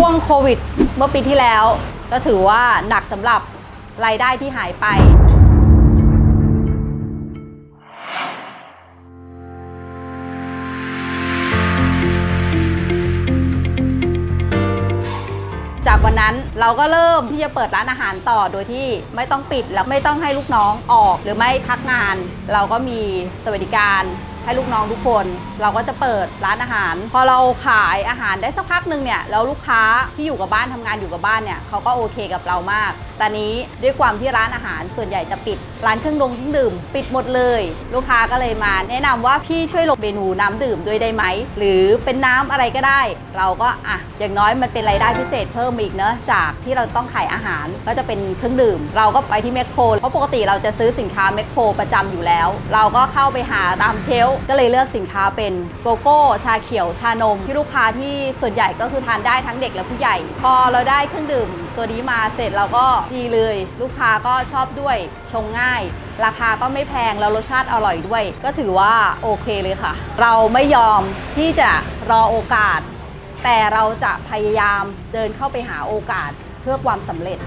ช่วงโควิดเมื่อปีที่แล้ว ก็ถือว่าหนักสำหรับรายได้ที่หายไป จากวันนั้นเราก็เริ่มที่จะเปิดร้านอาหารต่อโดยที่ไม่ต้องปิดแล้วไม่ต้องให้ลูกน้องออกหรือไม่พักงาน เราก็มีสวัสดิการ ให้ลูกน้องทุกคน เราก็จะเปิดร้านอาหาร พอเราขายอาหารได้สักพักหนึ่งเนี่ยแล้วลูกค้าที่อยู่กับบ้านทำงานอยู่กับบ้านเนี่ยเขาก็โอเคกับเรามากตอนนี้ด้วยความที่ร้านอาหารส่วนใหญ่จะปิด ร้านเครื่องดงเครื่องดื่ม ปิดหมดเลย ลูกค้าก็เลยมาแนะนำว่าพี่ช่วยลงเมนูน้ำดื่มด้วยได้ไหมหรือเป็นน้ำอะไรก็ได้ เราก็อะอย่างน้อยมันเป็นรายได้พิเศษเพิ่มอีกเนอะจากที่เราต้องขายอาหารก็จะเป็นเครื่องดื่ม เราก็ไปที่แมคโครเพราะปกติเราจะซื้อสินค้าแมคโครประจำอยู่แล้ว เราก็เข้าไปหาตามเชลก็เลยเลือกสินค้าเป็นโกโก้ ชาเขียวชานม ที่ลูกค้าที่ส่วนใหญ่ก็คือทานได้ทั้งเด็กและผู้ใหญ่ พอเราได้เครื่องดื่ม ตัวนี้มาเสร็จเราก็ดีเลย ลูกค้าก็ชอบด้วยชงง่าย ราคาก็ไม่แพงแล้วรสชาติอร่อยด้วย ก็ถือว่าโอเคเลยค่ะ เราไม่ยอมที่จะรอโอกาส แต่เราจะพยายามเดินเข้าไปหาโอกาสเพื่อความสำเร็จ